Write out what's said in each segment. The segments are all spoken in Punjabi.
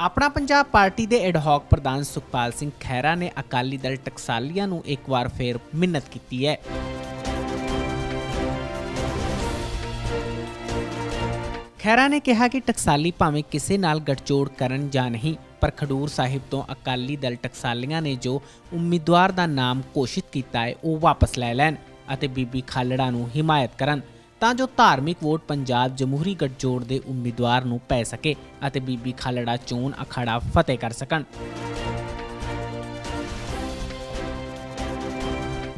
ਆਪਣਾ ਪੰਜਾਬ ਪਾਰਟੀ ਦੇ ਐਡਹੌਕ ਪ੍ਰਧਾਨ ਸੁਖਪਾਲ ਸਿੰਘ ਖਹਿਰਾ ਨੇ ਅਕਾਲੀ ਦਲ ਟਕਸਾਲੀਆਂ ਨੂੰ ਇੱਕ ਵਾਰ ਫੇਰ ਮਿੰਨਤ ਕੀਤੀ ਹੈ। ਖਹਿਰਾ ਨੇ ਕਿਹਾ ਕਿ ਟਕਸਾਲੀ ਭਾਵੇਂ ਕਿਸੇ ਨਾਲ ਗਠਜੋੜ ਕਰਨ ਜਾਂ ਨਹੀਂ, ਪਰ ਖਡੂਰ ਸਾਹਿਬ ਤੋਂ ਅਕਾਲੀ ਦਲ ਟਕਸਾਲੀਆਂ ਨੇ ਜੋ ਉਮੀਦਵਾਰ ਦਾ ਨਾਮ ਘੋਸ਼ਿਤ ਕੀਤਾ ਹੈ, ਉਹ ਵਾਪਸ ਲੈ ਲੈਣ ਅਤੇ ਬੀਬੀ ਖਾਲੜਾ ਨੂੰ ਹਿਮਾਇਤ ਕਰਨ। ਤਾਂ ਜੋ ਧਾਰਮਿਕ ਵੋਟ ਪੰਜਾਬ ਜਮਹੂਰੀ ਗੱਠਜੋੜ ਦੇ ਉਮੀਦਵਾਰ ਨੂੰ ਪੈ ਸਕੇ ਅਤੇ ਬੀਬੀ ਖਾਲੜਾ ਚੋਣ ਅਖਾੜਾ ਫਤਿਹ ਕਰ ਸਕਣ।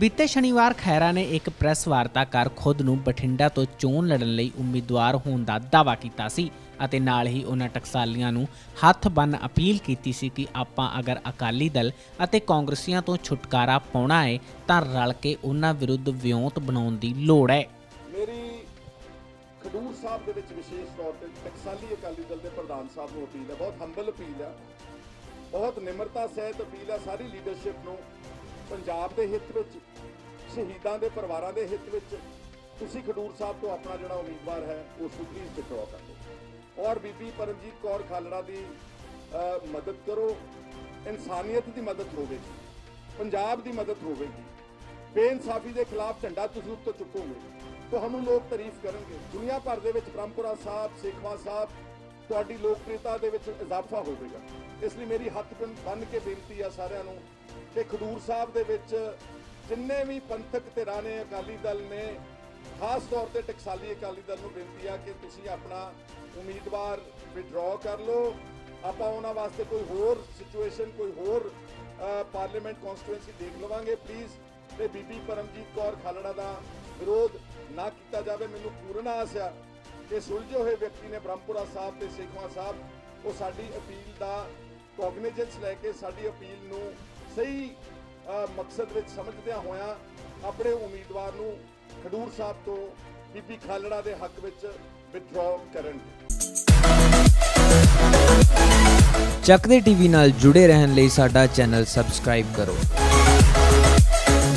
ਬੀਤੇ ਸ਼ਨੀਵਾਰ ਖੈਰਾ ਨੇ ਇੱਕ ਪ੍ਰੈਸ ਵਾਰਤਾ ਕਰ ਖੁਦ ਨੂੰ ਬਠਿੰਡਾ ਤੋਂ ਚੋਣ ਲੜਨ ਲਈ ਉਮੀਦਵਾਰ ਹੋਣ ਦਾ ਦਾਅਵਾ ਕੀਤਾ ਸੀ ਅਤੇ ਨਾਲ ਹੀ ਉਹਨਾਂ ਟਕਸਾਲੀਆਂ ਨੂੰ ਹੱਥ ਬੰਨ ਅਪੀਲ ਕੀਤੀ ਸੀ ਕਿ ਆਪਾਂ ਅਗਰ ਅਕਾਲੀ ਦਲ ਅਤੇ ਕਾਂਗਰਸੀਆਂ ਤੋਂ ਛੁਟਕਾਰਾ ਪਾਉਣਾ ਹੈ ਤਾਂ ਰਲ ਕੇ ਉਹਨਾਂ ਵਿਰੁੱਧ ਵਿਉਂਤ ਬਣਾਉਣ ਦੀ ਲੋੜ ਹੈ। ਖਡੂਰ ਸਾਹਿਬ ਦੇ ਵਿੱਚ ਵਿਸ਼ੇਸ਼ ਤੌਰ ਤੇ ਟਕਸਾਲੀ ਅਕਾਲੀ ਦਲ ਦੇ ਪ੍ਰਧਾਨ ਸਾਹਿਬ ਨੂੰ ਅਪੀਲ ਹੈ, ਬਹੁਤ ਹੰਬਲ ਅਪੀਲ ਹੈ। ਬਹੁਤ ਨਿਮਰਤਾ ਸਹਿਤ ਅਪੀਲ ਹੈ ਸਾਰੀ ਲੀਡਰਸ਼ਿਪ ਨੂੰ ਪੰਜਾਬ ਦੇ ਹਿੱਤ ਵਿੱਚ, ਸ਼ਹੀਦਾਂ ਦੇ ਪਰਿਵਾਰਾਂ ਦੇ ਹਿੱਤ ਵਿੱਚ। ਤੁਸੀਂ ਖਡੂਰ ਸਾਹਿਬ ਤੋਂ ਆਪਣਾ ਜਿਹੜਾ ਉਮੀਦਵਾਰ ਹੈ, ਉਸ ਨੂੰ ਪਲੀਜ਼ ਵਿਡਰਾਅ ਕਰ ਦਿਓ। ਔਰ ਬੀਬੀ ਪਰਮਜੀਤ ਕੌਰ ਖਾਲੜਾ ਦੀ ਮਦਦ ਕਰੋ। ਇਨਸਾਨੀਅਤ ਦੀ ਮਦਦ ਹੋਵੇਗੀ, ਪੰਜਾਬ ਦੀ ਮਦਦ ਹੋਵੇਗੀ। ਬੇਇਨਸਾਫੀ ਦੇ ਖਿਲਾਫ ਝੰਡਾ ਤੁਸੀਂ ਉੱਤੇ ਚੁੱਕੋਗੇ। ਤੁਹਾਨੂੰ ਲੋਕ ਤਾਰੀਫ ਕਰਨਗੇ। ਦੁਨੀਆ ਭਰ ਦੇ ਵਿੱਚ ਬ੍ਰਹਮਪੁਰਾ ਸਾਹਿਬ ਸੇਖਵਾ ਸਾਹਿਬ, ਤੁਹਾਡੀ ਲੋਕਪ੍ਰਿਯਤਾ ਦੇ ਵਿੱਚ ਇਜ਼ਾਫਾ ਹੋਵੇਗਾ ਇਸ ਲਈ ਮੇਰੀ ਹੱਥ ਬੰਨ ਕੇ ਬੇਨਤੀ ਆ ਸਾਰਿਆਂ ਨੂੰ ਕਿ ਖਡੂਰ ਸਾਹਿਬ ਦੇ ਵਿੱਚ ਜਿੰਨੇ ਵੀ ਪੰਥਕ ਧਿਰਾਂ ਨੇ ਅਕਾਲੀ ਦਲ ਨੇ, ਖਾਸ ਤੌਰ ਤੇ ਟਕਸਾਲੀ ਅਕਾਲੀ ਦਲ ਨੂੰ ਬੇਨਤੀ ਆ ਕਿ ਤੁਸੀਂ ਆਪਣਾ ਉਮੀਦਵਾਰ ਵਿਡਰਾਅ ਕਰ ਲਓ। ਆਪਾਂ ਉਹਨਾਂ ਵਾਸਤੇ ਕੋਈ ਹੋਰ ਸਿਚੁਏਸ਼ਨ ਕੋਈ ਹੋਰ ਪਾਰਲੀਮੈਂਟ ਕਨਸਟੀਟੂਐਂਸੀ ਦੇਖ ਲਵਾਂਗੇ ਪਲੀਜ਼ ਤੇ ਬੀਬੀ ਪਰਮਜੀਤ ਕੌਰ ਖਾਲੜਾ ਦਾ ਵਿਰੋਧ ਨਾ ਕੀਤਾ ਜਾਵੇ, ਮੈਨੂੰ ਪੂਰਨ ਆਸ ਆ ਕਿ ਸੁਲਝੇ ਹੋਏ ਵਿਅਕਤੀ ਨੇ ਬ੍ਰਹਮਪੁਰਾ ਸਾਹਿਬ ਤੇ ਸੇਖਵਾ ਸਾਹਿਬ, ਉਹ ਸਾਡੀ ਅਪੀਲ ਦਾ ਕੋਗਨੀਜੈਂਸ ਲੈ ਕੇ ਸਾਡੀ ਅਪੀਲ ਨੂੰ ਸਹੀ ਮਕਸਦ ਵਿੱਚ ਸਮਝਦਿਆਂ ਹੋਇਆਂ ਆਪਣੇ ਉਮੀਦਵਾਰ ਨੂੰ ਖਡੂਰ ਸਾਹਿਬ ਤੋਂ ਬੀਬੀ ਖਾਲੜਾ ਦੇ ਹੱਕ ਵਿੱਚ ਵਿਡਰਾਅ ਕਰਨ। ਚੱਕਦੇ ਟੀਵੀ ਨਾਲ ਜੁੜੇ ਰਹਿਣ ਲਈ ਸਾਡਾ ਚੈਨਲ ਸਬਸਕ੍ਰਾਈਬ ਕਰੋ।